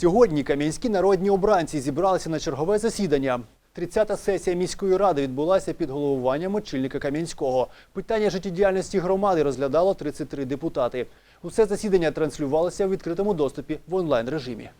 Сьогодні кам'янські народні обранці зібралися на чергове засідання. 30-та сесія міської ради відбулася під головуванням очільника Кам'янського. Питання життєдіяльності громади розглядало 33 депутати. Усе засідання транслювалося в відкритому доступі в онлайн режимі.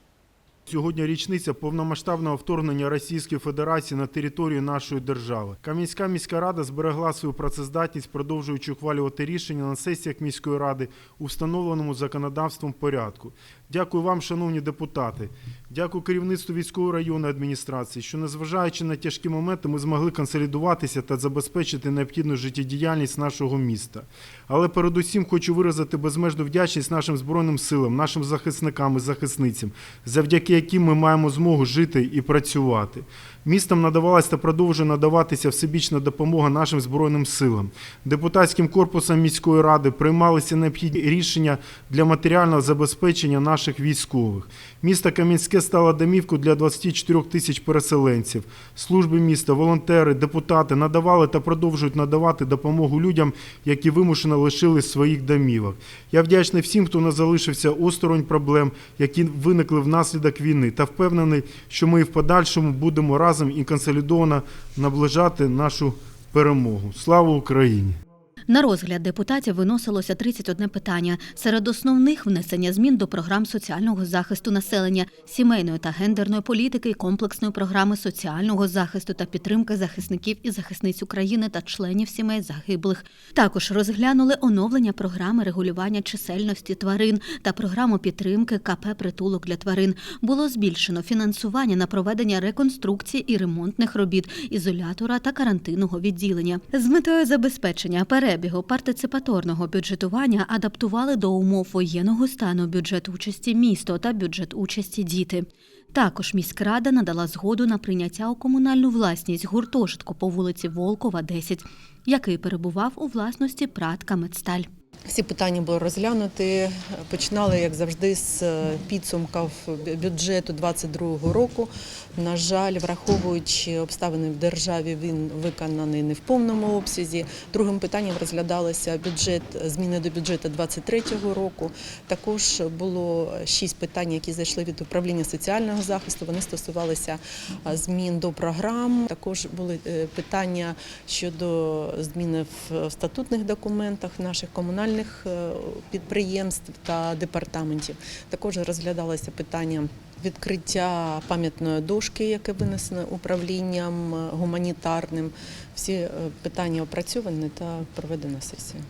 Сьогодні річниця повномасштабного вторгнення Російської Федерації на територію нашої держави. Кам'янська міська рада зберегла свою працездатність, продовжуючи ухвалювати рішення на сесіях міської ради у встановленому законодавством порядку. Дякую вам, шановні депутати. Дякую керівництву військової районної адміністрації, що, незважаючи на тяжкі моменти, ми змогли консолідуватися та забезпечити необхідну життєдіяльність нашого міста. Але передусім хочу виразити безмежну вдячність нашим збройним силам, нашим захисникам і захисницям, завдяки яким ми маємо змогу жити і працювати. Містам надавалась та продовжує надаватися всебічна допомога нашим збройним силам. Депутатським корпусом міської ради приймалися необхідні рішення для матеріального забезпечення наших військових. Місто Кам'янське стало домівкою для 24 тисяч переселенців. Служби міста, волонтери, депутати надавали та продовжують надавати допомогу людям, які вимушено лишились своїх домівок. Я вдячний всім, хто не залишився осторонь проблем, які виникли внаслідок війни, та впевнений, що ми і в подальшому будемо разом і консолідовано наближати нашу перемогу. Слава Україні! На розгляд депутатів виносилося 31 питання. Серед основних внесення змін до програм соціального захисту населення, сімейної та гендерної політики, комплексної програми соціального захисту та підтримки захисників і захисниць України та членів сімей загиблих. Також розглянули оновлення програми регулювання чисельності тварин та програму підтримки КП притулок для тварин. Було збільшено фінансування на проведення реконструкції і ремонтних робіт ізолятора та карантинного відділення з метою забезпечення перебігу партиципаторного бюджетування адаптували до умов воєнного стану бюджет участі місто та бюджет участі діти. Також міськрада надала згоду на прийняття у комунальну власність гуртожитку по вулиці Волкова, 10, який перебував у власності Пратка Медсталь. Всі питання були розглянуті. Починали, як завжди, з підсумків бюджету 2022 року. На жаль, враховуючи обставини в державі, він виконаний не в повному обсязі. Другим питанням розглядалося бюджет зміни до бюджету 2023 року. Також було шість питань, які зайшли від управління соціального захисту. Вони стосувалися змін до програм. Також були е, питання щодо зміни в статутних документах наших комунальних е, підприємств та департаментів. Також розглядалося питання. Відкриття пам'ятної дошки, яке винесено управлінням е, гуманітарним, всі е, питання опрацьовані та проведена сесія.